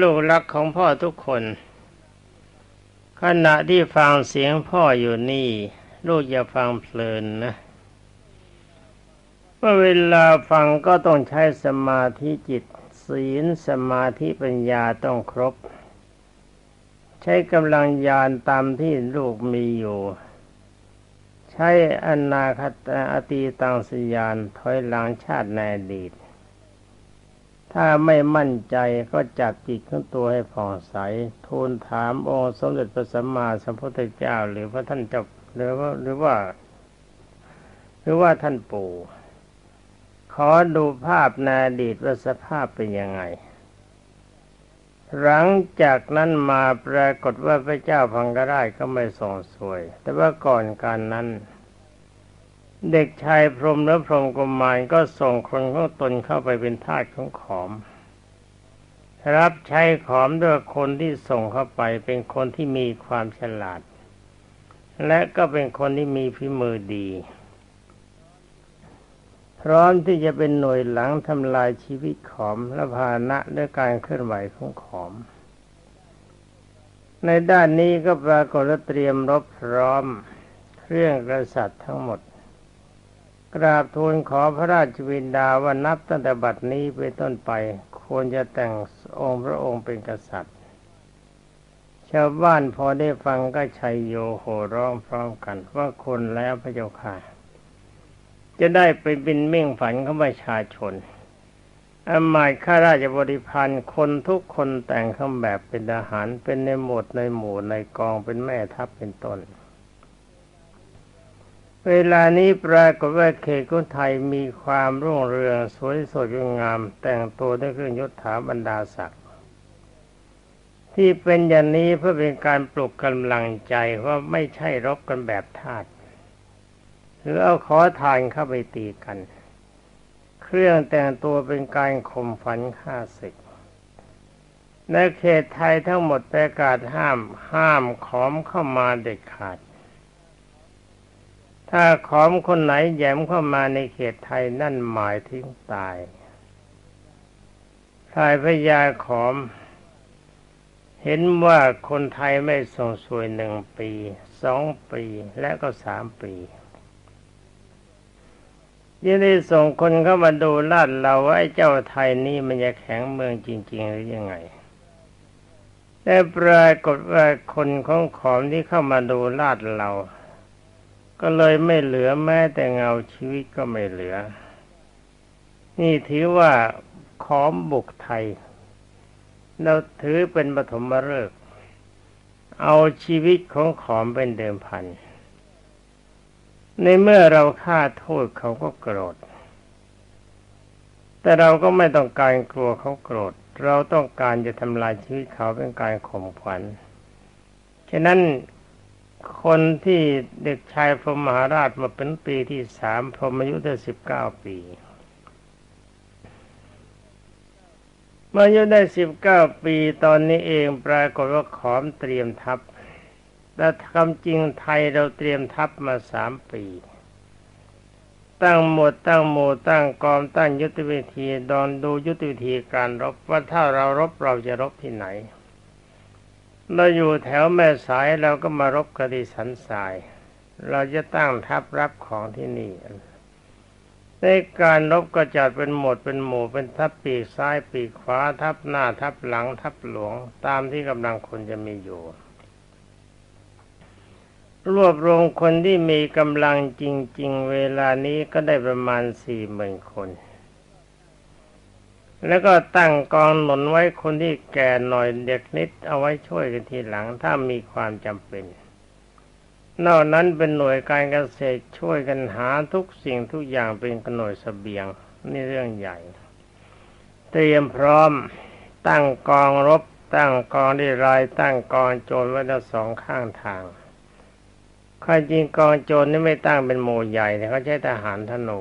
ลูกรักของพ่อทุกคน ขณะที่ฟังเสียงพ่ออยู่นี่ ลูกอย่าฟังเพลินนะเมื่อเวลาฟังก็ต้องใช้สมาธิจิต ศีลสมาธิปัญญาต้องครบ ใช้กำลังญาณตามที่ลูกมีอยู่ ใช้อนาคตอตีตังสยานถอยหลังชาติในอดีต ถ้าไม่มั่นใจก็จับจิตของตัวให้ผ่องใส ทูลถามองค์สมเด็จพระสัมมาสัมพุทธเจ้า หรือพระท่านเจ้าหรือว่าหรือว่า หรือว่าท่านปู่ ขอดูภาพนาดีตว่าสภาพเป็นยังไง หลังจากนั้นมาปรากฏว่าพระเจ้าพังกราชก็ไม่ส่งสวย แต่ว่าก่อนการนั้น เด็กชายพรหมและพรหมกุมารก็ส่งคนของตนเข้าไปเป็นทาสของขอม รับใช้ขอมด้วยคนที่ส่งเข้าไปเป็นคนที่มีความฉลาด และก็เป็นคนที่มีฝีมือดี พร้อมที่จะเป็นหน่วยหลังทำลายชีวิตขอมและพาณะด้วยการเคลื่อนไหวของขอม ในด้านนี้ก็ปรากฏเตรียมรบพร้อมเครื่องกษัตริย์ทั้งหมด กราบทูลขอพระราชวินดาว่านับตั้งแต่บัดนี้ไปต้นไป ควรจะแต่งองค์พระองค์เป็นกษัตริย์ ชาวบ้านพอได้ฟังก็ชัยโยโห่ร้องพร้อมกันว่าคนแล้วพระเจ้าค่ะ จะได้ไปบินเม่งฝันของประชาชนอามาตข้าราชบริพันธ์คนทุกคนแต่งเครื่องแบบเป็นทหารเป็นในหมวดในหมู่ในกองเป็นแม่ทัพเป็นต้น เวลานี้ปรากฏว่าเขตกุไทยมีความรุ่งเรืองสวยสดงาม แต่งตัวด้วยเครื่องยศถาบรรดาศักดิ์ที่เป็นอย่างนี้เพื่อเป็นการปลุกกำลังใจว่าไม่ใช่รบกันแบบทาสหรือเอาขอทานเข้าไปตีกัน เครื่องแต่งตัวเป็นการข่มฝันฆ่าศึกในเขตไทยทั้งหมดประกาศห้ามห้ามขอมเข้ามาเด็ดขาด ถ้าขอมคนไหนแย้มเข้ามาในเขตไทยนั่นหมายถึงตายทายพญาขอม เห็นว่าคนไทยไม่ส่งสวยหนึ่งปีสองปีและก็สามปียังได้ส่งคนเข้ามาดูลาดเราว่าไอ้เจ้าไทยนี่มันจะแข็งเมืองจริง ๆ หรือยังไง แต่ปรากฏว่าคนของขอมที่เข้ามาดูลาดเรา ก็เลยไม่เหลือแม้แต่เงาชีวิตก็ไม่เหลือ นี่ถือว่าขอมบุกไทย เราถือเป็นปฐมฤกษ์เอาชีวิตของขอมเป็นเดิมพัน ในเมื่อเราฆ่าโทษเขาก็โกรธ แต่เราก็ไม่ต้องการกลัวเขาโกรธ เราต้องการจะทำลายชีวิตเขาเป็นการข่มขวัญ ฉะนั้น คนที่เด็กชายพรหมหาราชมาเป็นปีที่สามพรหมอายุได้สิบเก้าปีเมื่ออายุได้สิบเก้าปีตอนนี้เองปรากฏว่าขอมเตรียมทัพแต่คำจริงไทยเราเตรียมทัพมาสามปี ตั้งหมดตั้งหมู่ตั้งกองตั้งยุทธวิธีดอนดูยุทธวิธีการรบว่าถ้าเรารบเราจะรบที่ไหน เราอยู่แถวแม่สายเราก็มารบกระดิสันสาย เราจะตั้งทัพรับของที่นี่ในการรบก็จัดเป็นหมดเป็นหมู่เป็นทัพปีกซ้ายปีกขวาทัพหน้าทัพหลังทัพหลวงตามที่กำลังคนจะมีอยู่ รวบรวมคนที่มีกำลังจริง ๆ เวลานี้ก็ได้ประมาณสี่หมื่นคน แล้วก็ตั้งกองหนุนไว้คนที่แก่หน่อยเด็กนิดเอาไว้ช่วยกันทีหลังถ้ามีความจำเป็น นอกนั้นเป็นหน่วยการเกษตรช่วยกันหาทุกสิ่งทุกอย่างเป็นหน่วยสเสบียงนี่เรื่องใหญ่ เตรียมพร้อมตั้งกองรบ ตั้งกองดีราย ตั้งกองโจรไว้ทั้งสองข้างทางข้าจริงกองโจรนี่ไม่ตั้งเป็นหมู่ใหญ่แต่เขาใช้ทหารธนู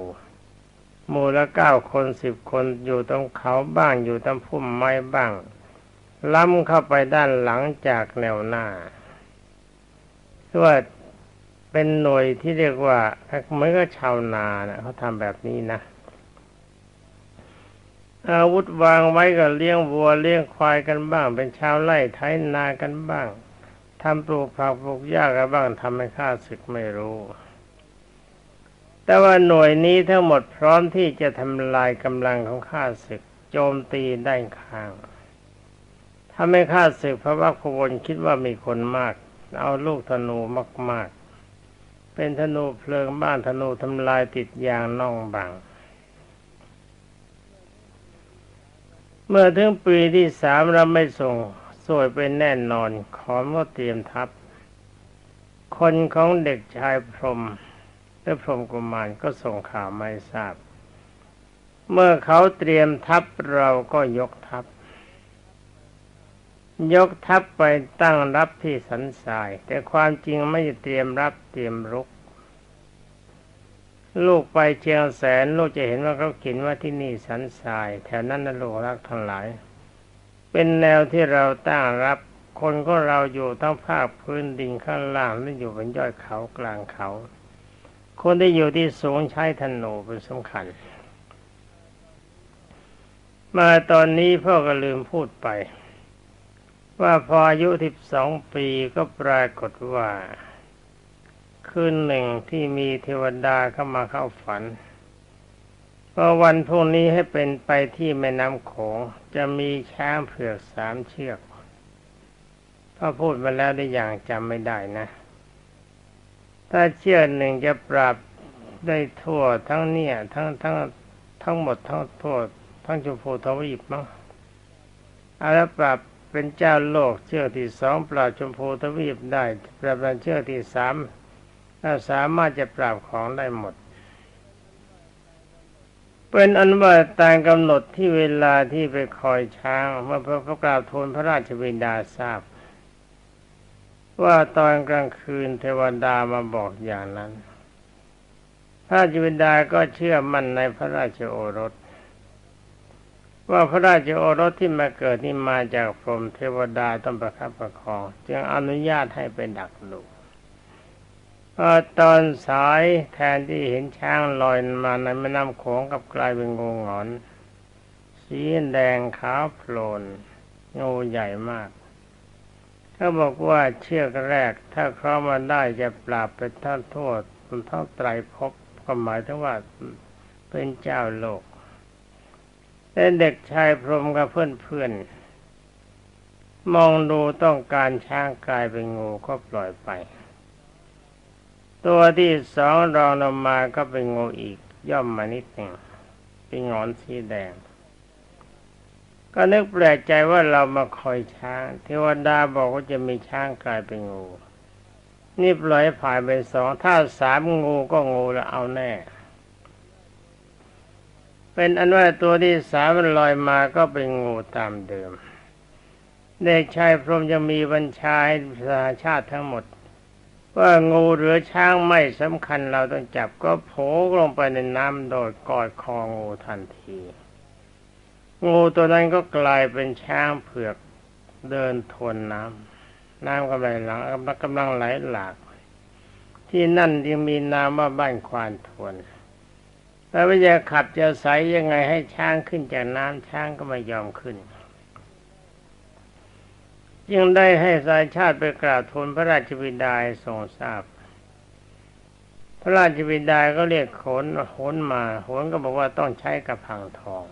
หมู่ละเก้าคนสิบคนอยู่ตรงเขาบ้างอยู่ตรงพุ่มไม้บ้าง ล้ำเข้าไปด้านหลังจากแนวหน้าว่าเป็นหน่วยที่เรียกว่าเหมือนกับชาวนานะเขาทำแบบนี้นะ อาวุธวางไว้ก็เลี้ยงวัวเลี้ยงควายกันบ้าง เป็นชาวไร่ไถนากันบ้างทำปลูกผักปลูกหญ้ากันบ้างทำให้ข้าศึกไม่รู้ แต่ว่าหน่วยนี้ทั้งหมดพร้อมที่จะทำลายกำลังของข้าศึก โจมตีได้ข้างถ้าไม่ข้าศึกพระวักพวนคิดว่ามีคนมาก เอาลูกธนูมาก ๆ เป็นธนูเพลิงบ้านธนูทำลายติดยางน่องบังเมื่อถึงปีที่สามเราไม่ส่งสวยเป็นแน่นอน ขอมก็เตรียมทัพ คนของเด็กชายพรหม และพรหมกุมารก็ส่งข่าวไม่ทราบ เมื่อเขาเตรียมทัพเราก็ยกทัพ ยกทัพไปตั้งรับที่สันทราย แต่ความจริงไม่เตรียมรับเตรียมรุก ลูกไปเชียงแสน ลูกจะเห็นว่าเขาเขียนว่าที่นี่สันทราย แถวนั้นนะลูกรักทั้งหลาย เป็นแนวที่เราตั้งรับคนก็เราอยู่ทั้งภาคพื้นดินข้างล่างและอยู่บนยอดเขากลางเขา คนที่อยู่ที่สูงใช้ธนูเป็นสำคัญ มาตอนนี้พ่อก็ลืมพูดไป ว่าพออายุสิบสองปีก็ปรากฏว่า คืนหนึ่งที่มีเทวดาเข้ามาเข้าฝันว่าวันพรุ่งนี้ให้เป็นไปที่แม่น้ำโขงจะมีช้างเผือกสามเชือกพ่อพูดมาแล้วได้อย่างจำไม่ได้นะ ถ้าเชือกหนึ่งจะปราบได้ทั่วทั้งเนี่ย ทั้งทั้งทั้งหมดทั้งทั่วทั้งจุโพทวีปมั้งอาแล้วปราบเป็นเจ้าโลกเชือกที่สองปราบชมพูทวีปได้ปราบเป็นเชือกที่สามถ้าสามารถจะปราบของได้หมด เป็นอันว่าตามกำหนดที่เวลาที่ไปคอยช้างเมื่อพระกราบทูลพระราชบิดาทราบ ว่าตอนกลางคืนเทวดามาบอกอย่างนั้น พระราชบิดาก็เชื่อมั่นในพระราชโอรส ว่าพระราชโอรสที่มาเกิดนี่มาจากพรหมเทวดาต้องประคับประคอง จึงอนุญาตให้ไปดักลูกตอนสายแทนที่เห็นช้างลอยมาในแม่น้ำโขงกับกลายเป็นงูหงอน สีแดงขาวโพลนงูใหญ่มาก เขาบอกว่าเชือกแรก ถ้าคล้องมาได้จะปราบเป็นท่านโทษเป็นท่าไตรภพก็หมายถึงว่าเป็นเจ้าโลกแต่เด็กชายพรมกับเพื่อนๆมองดูต้องการช้างกลายเป็นงูก็ปล่อยไป ตัวที่สองรองลงมาก็เป็นงูอีกย่อมมานิดหนึ่งเป็นงอนสีแดง ก็นึกแปลกใจว่าเรามาคอยช้าง เทวดาบอกว่าจะมีช้างกลายเป็นงู นี่ปล่อยผ่านไปสองถ้าสามงูก็งูแล้วเอาแน่ เป็นอันว่าตัวที่สามมันลอยมาก็เป็นงูตามเดิม เด็กชายพรมยังมีบัญชาให้ประชาชาติทั้งหมด ว่างูหรือช้างไม่สำคัญเราต้องจับก็โผล่ลงไปในน้ำโดยกอดคองูทันที งูตัวนั้นก็กลายเป็นช้างเผือกเดินทวนน้ำน้ำกำลังหลังกำลังไหลหลาก ที่นั่นยังมีน้ำว่าบ้านควานทวนแต่ว่าจะขับจะใสยังไงให้ช้างขึ้นจากน้ำช้างก็ไม่ยอมขึ้นจึงได้ให้สายชาติไปกราบทูลพระราชบิดาทรงทราบ พระราชบิดาก็เรียกขนโหนมาโหนก็บอกว่าต้องใช้กระพังทอง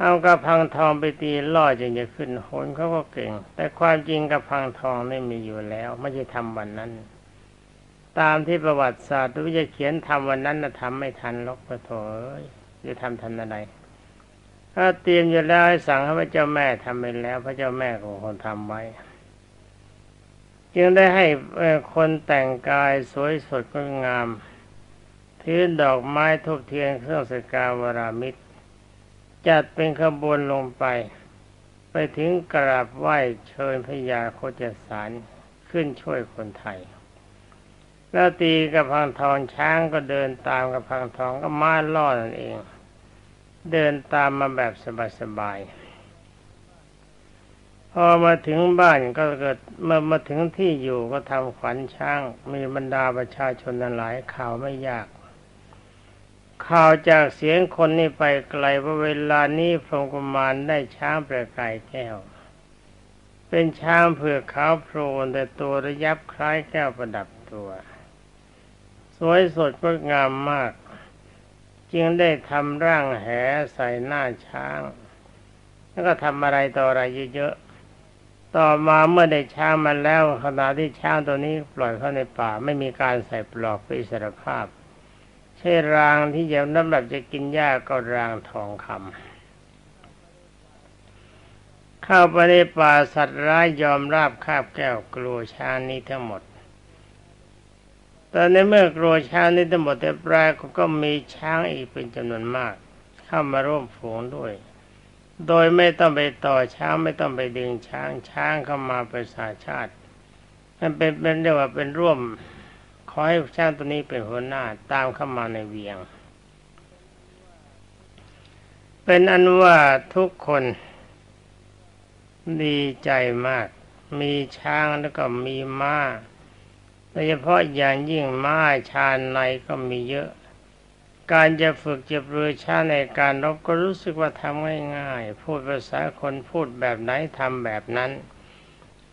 เอากระพังทองไปตีล่อจึงจะขึ้นโหนเขาก็เก่ง แต่ความจริงกระพังทองไม่มีอยู่แล้ว ไม่ใช่ทำวันนั้น ตามที่ประวัติศาสตร์วิจะเขียนทำวันนั้นนะทำไม่ทันหรอกพระโถยจะทำทันอะไรถ้าเตรียมอยู่แล้วสั่งให้พระเจ้าแม่ทำไปแล้ว พระเจ้าแม่ของคนทำไว้ จึงได้ให้คนแต่งกายสวยสดก็งาม ถือดอกไม้ทุบเทียนเครื่องสกาวรามิตร จัดเป็นขบวนลงไป ไปถึงกราบไหว้เชิญพญาโคจสารขึ้นช่วยคนไทย แล้วตีกับพังทองช้างก็เดินตามกับพังทองก็มาล่อนั่นเอง เดินตามมาแบบสบายๆพอมาถึงบ้านก็เกิดเมื่อมาถึงที่อยู่ก็ทำขวัญช้าง มีบรรดาประชาชนหลายข่าวไม่ยาก ข่าวจากเสียงคนนี่ไปไกลว่าเวลานี้พรหมกุมารได้ช้างประกายแก้ว เป็นช้างเผือกขาวโพลนแต่ตัวระยับคล้ายแก้วประดับตัว สวยสดงดงามมาก จึงได้ทำร่างแหใส่หน้าช้าง แล้วก็ทำอะไรต่ออะไรเยอะๆต่อมาเมื่อได้ช้างมาแล้วขณะที่ช้างตัวนี้ปล่อยเข้าในป่าไม่มีการใส่ปลอกเพื่ออิสรภาพ ใช่รางที่จะน้ำแบบจะกินหญ้าก็รางทองคำเข้าไปในป่าสัตว์ร้ายยอมราบคาบแก้วกลัวช้างนี้ทั้งหมดตอนในเมื่อกลัวช้างนี้ทั้งหมดแต่ปลายก็มีช้างอีกเป็นจำนวนมาก เข้ามาร่วมฝูงด้วย โดยไม่ต้องไปต่อช้างไม่ต้องไปดึงช้างช้างเข้ามาประสาชาติ มันเป็นเป็นเรียกว่าเป็นร่วม ขอให้ช้างตัวนี้เป็นหัวหน้าตามเข้ามาในเวียง เป็นอันว่าทุกคนดีใจมาก มีช้างแล้วก็มีม้าโดยเฉพาะอย่างยิ่งม้าชาญในก็มีเยอะ การจะฝึกจะเรือช้าในการรบก็รู้สึกว่าทำง่ายๆ พูดภาษาคนพูดแบบไหนทำแบบนั้น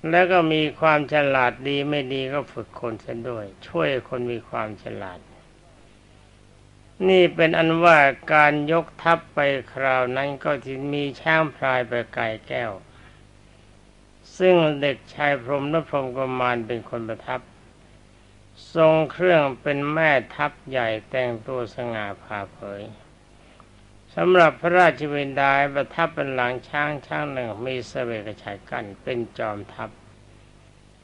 แล้วก็มีความฉลาดดีไม่ดีก็ฝึกคนเสียด้วย ช่วยคนมีความฉลาด นี่เป็นอันว่าการยกทัพไปคราวนั้นก็ที่มีช้างพลายไปไก่แก้ว ซึ่งเด็กชายพรหมและพรหมกุมารเป็นคนประทับ ทรงเครื่องเป็นแม่ทัพใหญ่แต่งตัวสง่าผ่าเผย สำหรับพระราชวินดาประทับเป็นหลังช้างช้างหนึ่งมีเสวกชัยกันเป็นจอมทัพ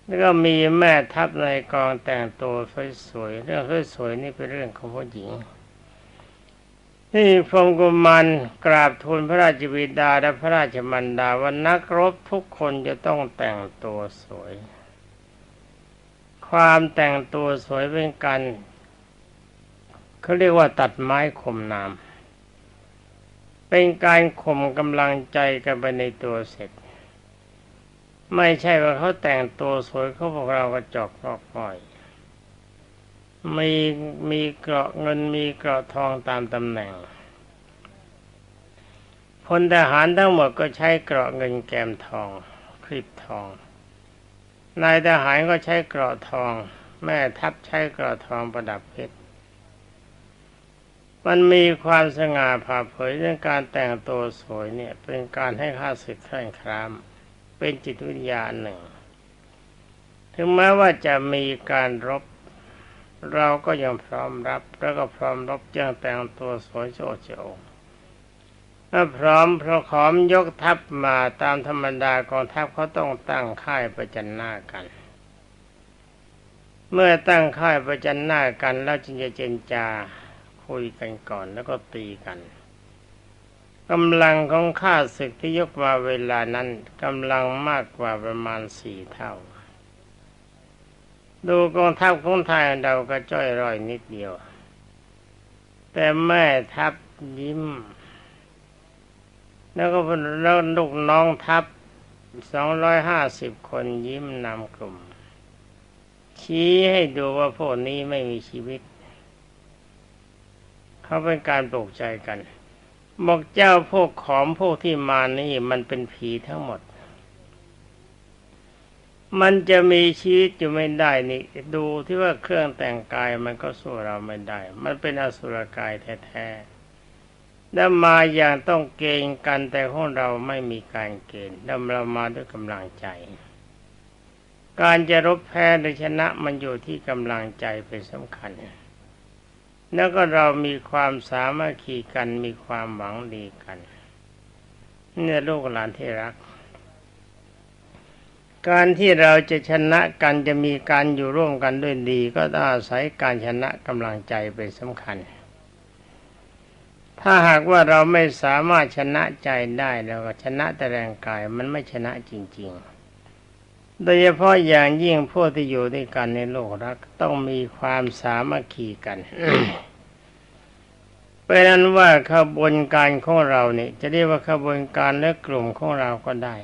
แล้วก็มีแม่ทัพในกองแต่งตัวสวยๆเรื่องสวยๆนี่เป็นเรื่องของผู้หญิงนี่พรมกุมารกราบทูลพระราชบิดาและพระราชมันดาว่านักรบทุกคนจะต้องแต่งตัวสวย ความแต่งตัวสวยเป็นกันเขาเรียกว่าตัดไม้ข่มน้ำ เป็นการข่มกำลังใจกันไปในตัวเสร็จ ไม่ใช่ว่าเขาแต่งตัวสวยเขาบอกเรากระจอกรอกง่อย มีมีเกราะเงินมีเกราะทองตามตำแหน่งพลทหารทั้งหมดก็ใช้เกราะเงินแกมทอง คลิปทอง นายทหารก็ใช้เกราะทอง แม่ทัพใช้เกราะทองประดับเพชร มันมีความสง่าผ่าเผยเรื่องการแต่งตัวสวยเนี่ย เป็นการให้ค่าศึกแข่งคราม เป็นจิตวิทยาณหนึ่ง ถึงแม้ว่าจะมีการรบ เราก็ยังพร้อมรับ แล้วก็พร้อมรบยังแต่งตัวสวยโชดโจเมื่อพร้อมพระขอมยกทัพมาตามธรรมดากองทัพเขาต้องตั้งค่ายประจันหน้ากัน เมื่อตั้งค่ายประจันหน้ากันแล้วจึงจะเจนจา คุยกันก่อนแล้วก็ตีกันกำลังของข้าศึกที่ยกมาเวลานั้นกำลังมากกว่าประมาณสี่เท่า ดูกองทัพของไทยเราก็จ้อยร่อยนิดเดียว แต่แม่ทัพยิ้ม แล้วก็แล้วลูกน้องทัพสองร้อยห้าสิบคนยิ้มนำกลุ่ม ชี้ให้ดูว่าพวกนี้ไม่มีชีวิต เขาเป็นการปลุกใจกันบอกเจ้าพวกขอมพวกที่มานี่มันเป็นผีทั้งหมด มันจะมีชีวิตอยู่ไม่ได้นี่ ดูที่ว่าเครื่องแต่งกายมันก็สู้เราไม่ได้ มันเป็นอสุรกายแท้ๆแล้วมาอย่างต้องเกณฑ์กันแต่ของเราไม่มีการเกณฑ์แล้วเรามาด้วยกำลังใจ การจะรบแพ้หรือชนะมันอยู่ที่กำลังใจเป็นสำคัญ แล้วก็เรามีความสามัคคีกันมีความหวังดีกัน เนี่ยลูกหลานที่รัก การที่เราจะชนะกันจะมีการอยู่ร่วมกันด้วยดี ก็ต้องอาศัยการชนะกำลังใจเป็นสำคัญ ถ้าหากว่าเราไม่สามารถชนะใจได้แล้วก็ชนะแต่แรงกายมันไม่ชนะจริง ๆ โดยเฉพาะอย่างยิ่งพวกที่อยู่ด้วยกันในโลกรัก ต้องมีความสามัคคีกันเป็นนั้นว่าขบวนการของเราเนี่ย จะเรียกว่าขบวนการและกลุ่มของเราก็ได้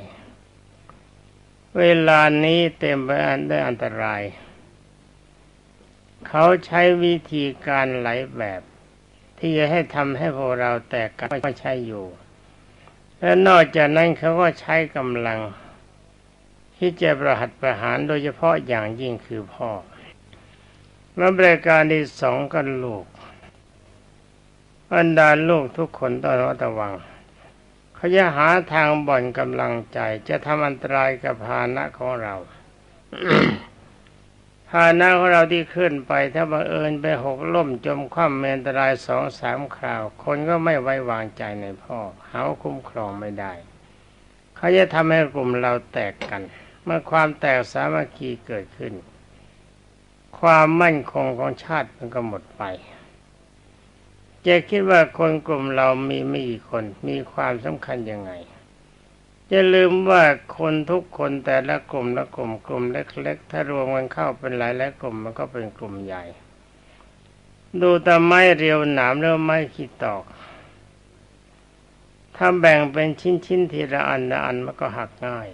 เวลานี้เต็มไปด้วยอันตราย เขาใช้วิธีการหลายแบบ ที่จะให้ทำให้พวกเราแตกกันก็ใช้อยู่ และนอกจากนั้นเขาก็ใช้กำลัง ที่จะประหัตประหารโดยเฉพาะอย่างยิ่งคือพ่อและบริการที่สองก็ลูกบรรดาลูกทุกคนต้องระมัดระวังเขาจะหาทางบ่อนกำลังใจ จะทำอันตรายกับภาณะของเราภาณะของเราที่ขึ้นไป ถ้าบังเอิญไปหกล่มจมคว่ำเมนตรายสองสามคราว คนก็ไม่ไว้วางใจในพ่อ เขาคุ้มครองไม่ได้ เขาจะทำให้กลุ่มเราแตกกัน เมื่อความแตกสามัคคีเกิดขึ้น ความมั่นคงของชาติมันก็หมดไปจะคิดว่าคนกลุ่มเรามีไม่กี่คนมีความสำคัญยังไงอย่าลืมว่าคนทุกคนแต่ละกลุ่มละกลุ่มกลุ่มเล็ก ๆ ถ้ารวมกันเข้าเป็นหลายหลายกลุ่มมันก็เป็นกลุ่มใหญ่ ดูแต่ไม้เรียวหนามแล้วไม้ขีดตอก ถ้าแบ่งเป็นชิ้นๆทีละอันละอันมันก็หักง่าย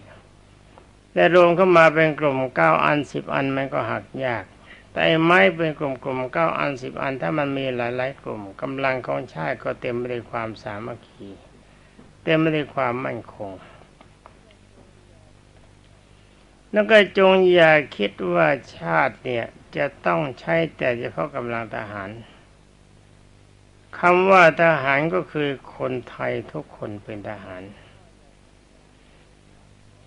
แต่รวมเข้ามาเป็นกลุ่มเก้าอันสิบอันมันก็หักยาก แต่ไม้เป็นกลุ่มๆเก้าอันสิบอัน ถ้ามันมีหลาย ๆ กลุ่มกำลังของชาติก็เต็มไปด้วยความสามัคคี เต็มไปด้วยความมั่นคงแล้วก็จงอย่าคิดว่าชาติเนี่ยจะต้องใช้แต่เฉพาะกำลังทหารคำว่าทหารก็คือคนไทยทุกคนเป็นทหาร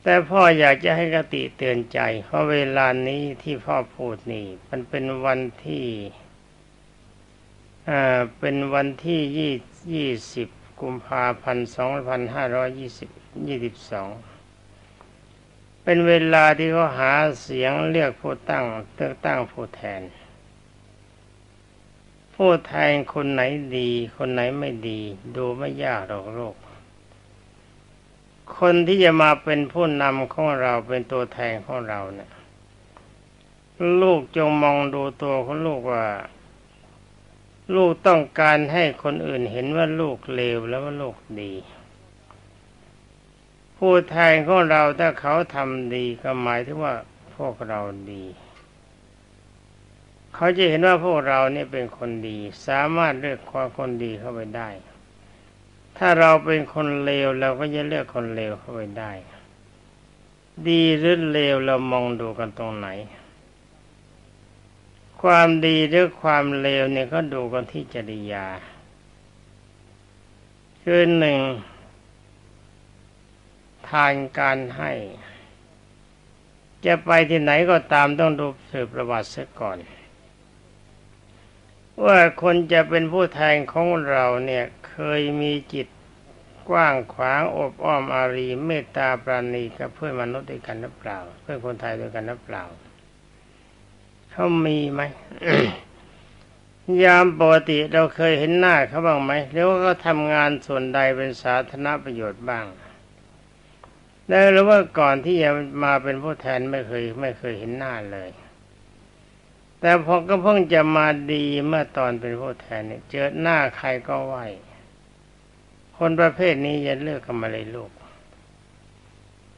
แต่พ่ออยากจะให้กติเตือนใจ เพราะเวลานี้ที่พ่อพูดนี่ มันเป็นวันที่อ่าเป็นวันที่ยี่ยี่สิบกุมภาพันธ์สองพันห้าร้อยยี่สิบยี่สิบสองเป็นเวลาที่เขาหาเสียงเรียกผู้ตั้งเลือกตั้งผู้แทน ผู้แทนคนไหนดี คนไหนไม่ดี ดูไม่ยากหรอกโลก คนที่จะมาเป็นผู้นำของเราเป็นตัวแทนของเราเนะี่ย ลูกจงมองดูตัวของลูกว่า ลูกต้องการให้คนอื่นเห็นว่าลูกเลวแล้วว่าลูกดี ผู้แทนของเราถ้าเขาทำดีก็หมายถึงว่าพวกเราดีเขาจะเห็นว่าพวกเราเนี่ยเป็นคนดี สามารถเลือกความคนดีเข้าไปได้ ถ้าเราเป็นคนเลวเราก็จะเลือกคนเลวเข้าไปได้ ดีหรือเลวเรามองดูกันตรงไหน ความดีหรือความเลวเนี่ยก็ดูกันที่จริยา คือหนึ่งทานการให้ จะไปที่ไหนก็ตามต้องดูสืบประวัติเสียก่อน ว่าคนจะเป็นผู้แทนของเราเนี่ย ยมีจิตกว้างขวางอบอ้อมอารีเมตตาปราณีกับเพื่อนมนุษย์ด้วยกันหรือเปล่า เพื่อนคนไทยด้วยกันหรือเปล่าเขามีไหมยามปกติเราเคยเห็นหน้าเขาบ้างไหมหรือว่าเขาทำงานส่วนใดเป็นสาธารณประโยชน์บ้างแล้หรือว่าก่อนที่จะมาเป็นผู้แทนไม่เคยไม่เคยเห็นหน้าเลย แต่พอก็เพิ่งจะมาดีเมื่อตอนเป็นผู้แทนเนี่ยเจอหน้าใครก็ไหว คนประเภทนี้อย่าเลือกกันมาเลยลูก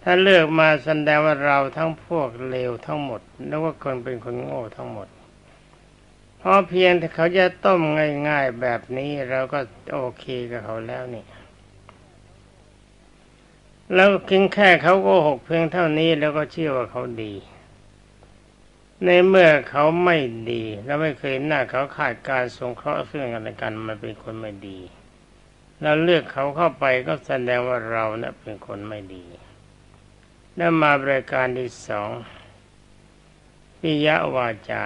ถ้าเลือกมาแสดงว่าเราทั้งพวกเลวทั้งหมดนึกว่าคนเป็นคนโง่ทั้งหมดเพราะเพียงแต่เขาจะต้มง่ายๆแบบนี้เราก็โอเคกับเขาแล้วนี่แล้วเพียงแค่เขาโกหกเพียงเท่านี้แล้วก็เชื่อว่าเขาดี ในเมื่อเขาไม่ดี แล้วไม่เคยหน้าเขาขาดการสงเคราะห์ซึ่งกันและกันมันเป็นคนไม่ดี แล้วเลือกเขาเข้าไปก็แสดงว่าเราเนะ่ยเป็นคนไม่ดี แล้วมาบริการที่สองปิยวาจา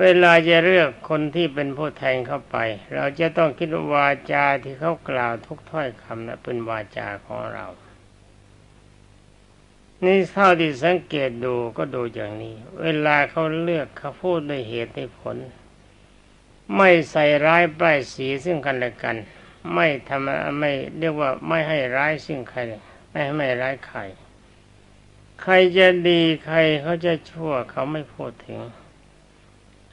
เวลาจะเลือกคนที่เป็นผู้แทนเข้าไป เราจะต้องคิดวาจาที่เขากล่าวทุกถ้อยคำนะเป็นวาจาของเรา นี่เท่าที่สังเกตดูก็ดูอย่างนี้ เวลาเขาเลือกเขาพูดด้วยเหตุด้วยผล ไม่ใส่ร้ายป้ายสีซึ่งกันและกัน ไม่ทำไม่เรียกว่าไม่ให้ร้ายซึ่งใคร ไม่ให้ไม่ร้ายใคร ใครจะดีใครเขาจะชั่วเขาไม่พูดถึง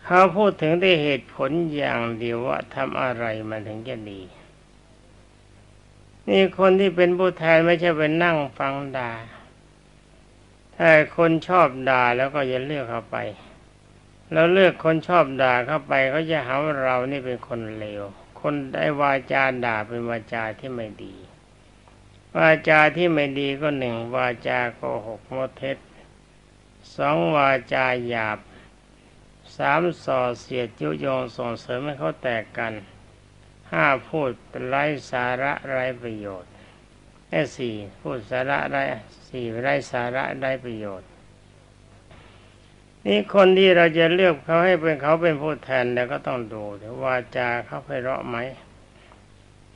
เขาพูดถึงได้เหตุผลอย่างเดียวว่าทำอะไรมันถึงจะดี นี่คนที่เป็นผู้แทนไม่ใช่เป็นนั่งฟังด่าถ้าคนชอบด่าแล้วก็อย่าเลือกเขาไป แล้วเลือกคนชอบด่าเข้าไปเขาจะหาว่าเรานี่เป็นคนเลว คนได้วาจาด่าเป็นวาจาที่ไม่ดี วาจาที่ไม่ดีก็หนึ่งวาจาโกหกมดเท็จสองวาจาหยาบสามส่อเสียดยุยงส่งเสริมให้เขาแตกกันห้าพูดไร้สาระไร้ประโยชน์และสี่พูดสาระไร้สี่ไร้สาระไร้ประโยชน์ นี่คนที่เราจะเลือกเขาให้เป็นเขาเป็นผู้แทนแล้วก็ต้องดูวาจาเขาไพเราะไหม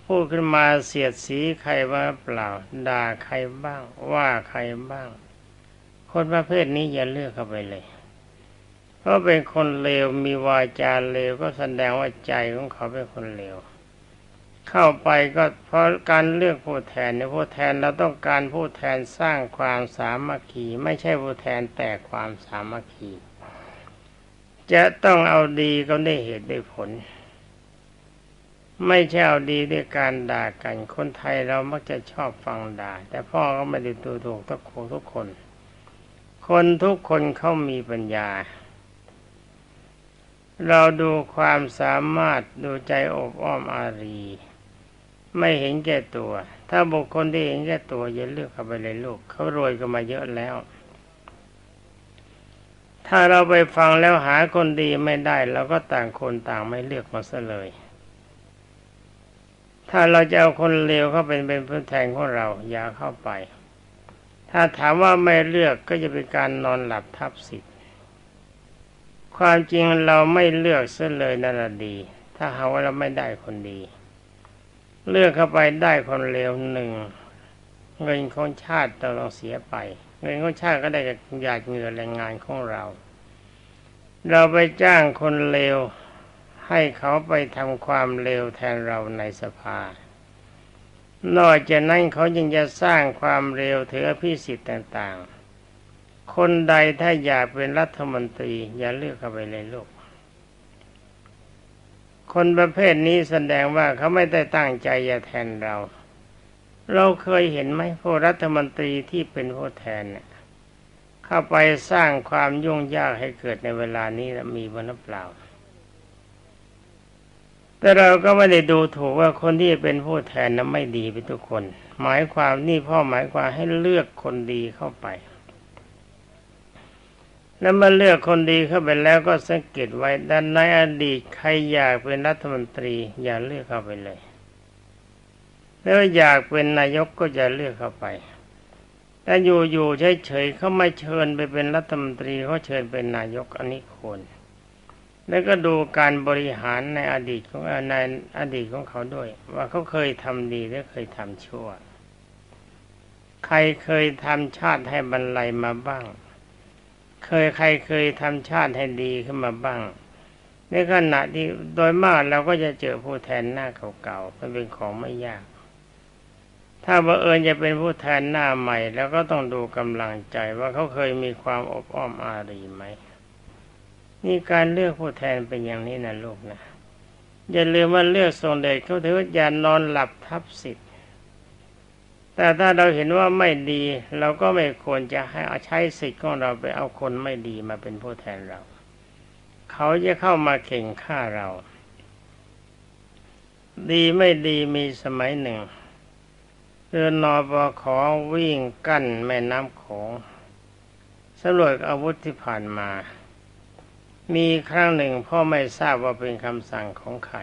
พูดขึ้นมาเสียดสีใครบ้างเปล่า ด่าใครบ้าง ว่าใครบ้าง คนประเภทนี้อย่าเลือกเข้าไปเลย เพราะเป็นคนเลวมีวาจาเลวก็แสดงว่าใจของเขาเป็นคนเลว เข้าไปก็เพราะการเลือกผู้แทนในผู้แทนเราต้องการผู้แทนสร้างความสามัคคี ไม่ใช่ผู้แทนแต่ความสามัคคี จะต้องเอาดีก็ได้เหตุได้ผล ไม่ใช่เอาดีด้วยการด่ากันคนไทยเรามักจะชอบฟังด่า แต่พ่อก็ไม่ได้ดูถูกทุกคนทุกคน คนทุกคนเขามีปัญญาเราดูความสามารถดูใจอบอ้อมอารี ไม่เห็นแก่ตัว ถ้าบุคคลที่เห็นแก่ตัวอย่าเลือกเข้าไปเลยลูก เขารวยกันมาเยอะแล้ว ถ้าเราไปฟังแล้วหาคนดีไม่ได้เราก็ต่างคนต่างไม่เลือกมาซะเลย ถ้าเราจะเอาคนเลวเข้าเป็นเป็นผู้แทนของเรา อย่าเข้าไป ถ้าถามว่าไม่เลือกก็จะเป็นการนอนหลับทับสิทธิ์ความจริงเราไม่เลือกซะเลยนั่นแหละดี ถ้าหาว่าเราไม่ได้คนดี เลือกเข้าไปได้คนเลวหนึ่งเงินของชาติเราต้องเสียไป เงินของชาติก็ได้จากหยาดเหงื่อแรงงานของเรา เราไปจ้างคนเลวให้เขาไปทำความเลวแทนเราในสภา นอกจากนั้นเขายังจะสร้างความเร็วถืออภิสิทธิ์ต่าง ๆ คนใดถ้าอยากเป็นรัฐมนตรี อย่าเลือกเข้าไปเลยลูก คนประเภทนี้แสดงว่าเขาไม่ได้ตั้งใจจะแทนเรา เราเคยเห็นไหมผู้รัฐมนตรีที่เป็นผู้แทนเนี่ยเข้าไปสร้างความยุ่งยากให้เกิดในเวลานี้มีบ้างหรือเปล่า แต่เราก็ไม่ได้ดูถูกว่าคนที่เป็นผู้แทนนั้นไม่ดีไปทุกคน หมายความนี่พ่อหมายความให้เลือกคนดีเข้าไป แล้วมาเลือกคนดีเข้าไปแล้วก็สังเกตไว้ด้านในอดีตใครอยากเป็นรัฐมนตรี อย่าเลือกเข้าไปเลย แล้วอยากเป็นนายกก็จะเลือกเข้าไปแต่อยู่ๆเฉยๆเขาไม่เชิญไปเป็นรัฐมนตรีเขาเชิญเป็นนายกอันนี้ควรแล้วก็ดูการบริหารในอดีตของในอดีตของเขาด้วย ว่าเขาเคยทำดีหรือเคยทำชั่ว ใครเคยทำชาติให้บรรลัยมาบ้าง เคยใครเคยทำชาติให้ดีขึ้นมาบ้าง ในขณะที่โดยมากเราก็จะเจอผู้แทนหน้าเก่าๆมันเป็นของไม่ยาก ถ้าบังเอิญจะเป็นผู้แทนหน้าใหม่ แล้วก็ต้องดูกำลังใจว่าเขาเคยมีความอบอ้อมอารีไหมนี่การเลือกผู้แทนเป็นอย่างนี้นะลูกนะอย่าลืมว่าเลือกทรงเดชเขาถือว่าอย่านอนหลับทับสิทธิ์ แต่ถ้าเราเห็นว่าไม่ดี เราก็ไม่ควรจะให้เอาใช้สิทธิ์ของเราไปเอาคนไม่ดีมาเป็นผู้แทนเรา เขาจะเข้ามาเข่งฆ่าเรา ดีไม่ดีมีสมัยหนึ่งเรือนอปขอวิ่งกั้นแม่น้ำโขงสำรวจอาวุธที่ผ่านมา มีครั้งหนึ่งพ่อไม่ทราบว่าเป็นคำสั่งของใคร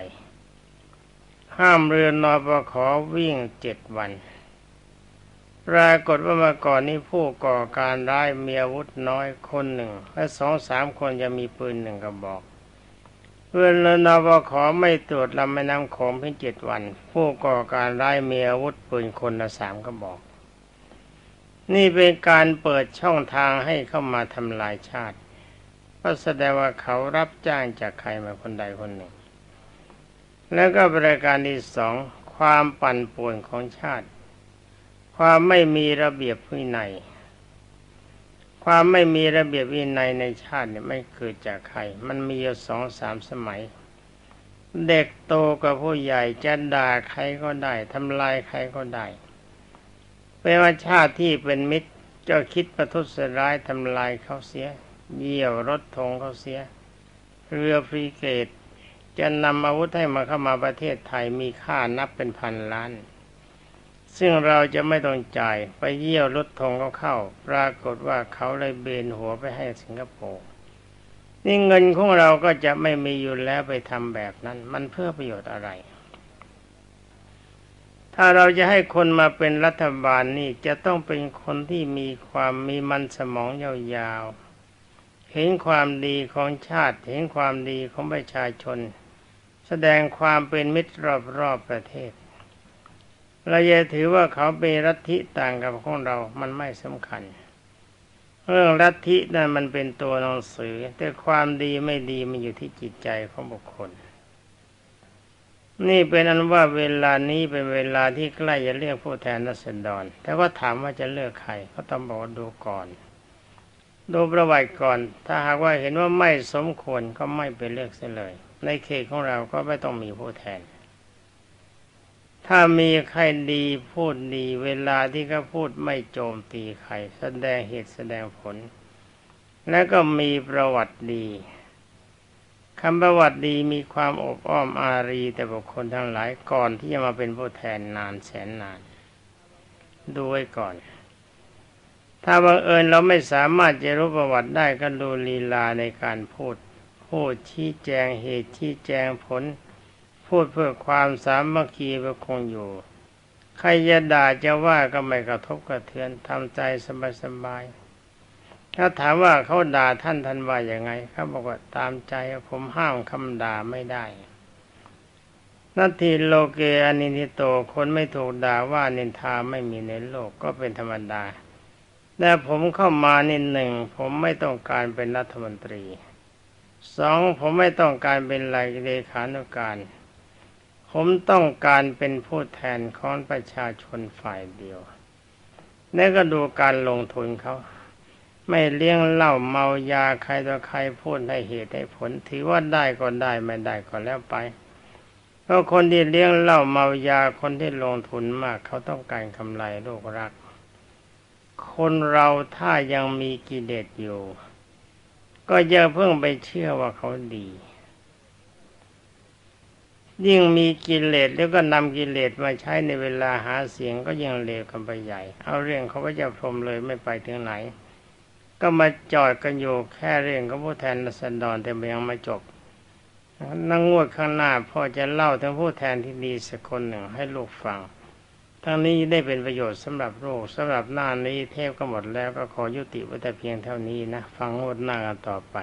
ห้ามเรือนอปขอวิ่งเจ็ดวัน ปรากฏว่าเมื่อก่อนนี้ผู้ก่อการร้ายมีอาวุธน้อยคนหนึ่ง และสองสามคนจะมีปืนหนึ่งกระบอก เพื่อนเรือนปขอไม่ตรวจลำแม่น้ำโขงเพียงเจ็ดวัน ผู้ก่อการร้ายมีอาวุธปืนคนละสามกระบอก นี่เป็นการเปิดช่องทางให้เข้ามาทำลายชาติก็แสดงว่าเขารับจ้างจากใครมาคนใดคนหนึ่ง แล้วก็บริการที่สองความปั่นป่วนของชาติ ความไม่มีระเบียบวินัย ความไม่มีระเบียบวินัยในชาติเนี่ยไม่เกิดจากใคร มันมีอยู่สองสามสมัย เด็กโตกับผู้ใหญ่จะด่าใครก็ได้ทำลายใครก็ได้เป็นว่าชาติที่เป็นมิตรจะคิดประทุษร้ายทำลายเขาเสีย เยี่ยวรถธงเขาเสีย เรือฟรีเกตจะนำอาวุธให้มาเข้ามาประเทศไทยมีค่านับเป็นพันล้าน ซึ่งเราจะไม่ต้องจ่ายไปเยี่ยวรถธงเขาเข้า ปรากฏว่าเขาเลยเบนหัวไปให้สิงคโปร์นี่เงินของเราก็จะไม่มีอยู่แล้วไปทำแบบนั้น มันเพื่อประโยชน์อะไร ถ้าเราจะให้คนมาเป็นรัฐบาลนี่จะต้องเป็นคนที่มีความมีมันสมองยาวๆ เห็นความดีของชาติ เห็นความดีของประชาชน แสดงความเป็นมิตรรอบๆประเทศ เราจะถือว่าเขาเป็นลัทธิต่างกับของเรา มันไม่สำคัญ เรื่องลัทธินั้นมันเป็นตัวหนังสือ แต่ความดีไม่ดีมันอยู่ที่จิตใจของบุคคล นี่เป็นอันว่าเวลานี้เป็นเวลาที่ใกล้จะเลือกผู้แทนรัษฎรแต่ก็ถามว่าจะเลือกใครก็ต้องบอกว่าดูก่อน ดูประวัติก่อน ถ้าหากว่าเห็นว่าไม่สมควรก็ไม่ไปเลือกเสียเลย ในเขตของเราก็ไม่ต้องมีผู้แทน ถ้ามีใครดีพูดดี เวลาที่เขาพูดไม่โจมตีใคร แสดงเหตุแสดงผล และก็มีประวัติดีคำประวัติดีมีความอบอ้อมอารีแต่บุคคลทั้งหลายก่อนที่จะมาเป็นผู้แทนนานแสนนาน ดูไว้ก่อน ถ้าบังเอิญเราไม่สามารถจะรู้ประวัติได้ก็ดูลีลาในการพูด พูดชี้แจงเหตุชี้แจงผล พูดเพื่อความสามัคคีประคงอยู่ ใครจะด่าจะว่าก็ไม่กระทบกระเทือนทำใจสบายๆถ้าถามว่าเขาด่าท่านท่านว่าอย่างไงเขาบอกว่าตามใจผมห้ามคำด่าไม่ได้นาทีโลเกอนินิโตคนไม่ถูกด่าว่านินทาไม่มีในโลกก็เป็นธรรมดาแต่ผมเข้ามานิดหนึ่ง ผมไม่ต้องการเป็นรัฐมนตรีสองผมไม่ต้องการเป็นเลขานุการ ผมต้องการเป็นผู้แทนของประชาชนฝ่ายเดียวนี่ก็ดูการลงทุนเขา ไม่เลี้ยงเหล้าเมายาใครต่อใครพูดให้เหตุให้ผล ถือว่าได้ก็ได้ไม่ได้ก็แล้วไป เพราะคนที่เลี้ยงเหล้าเมายาคนที่ลงทุนมาก เขาต้องการกำไรโลกรัก คนเราถ้ายังมีกิเลสอยู่ ก็อย่าเพิ่งไปเชื่อว่าเขาดี ยิ่งมีกิเลสแล้วก็นำกิเลสมาใช้ในเวลาหาเสียงก็ยิ่งเลวกันไปใหญ่ เอาเรื่องเขาพระเจ้าพรมเลยไม่ไปถึงไหน ก็มาจอดกันอยู่แค่เรื่องของผู้แทนรัษฎรแต่ยังไม่จบนั่งงวดข้างหน้าพ่อจะเล่าถึงผู้แทนที่ดีสักคนหนึ่งให้ลูกฟัง ทั้งนี้ได้เป็นประโยชน์สำหรับโลกสำหรับหน้านี้เทพก็หมดแล้วก็ขอยุติไว้แต่เพียงเท่านี้นะ ฟังงวดหน้ากันต่อไป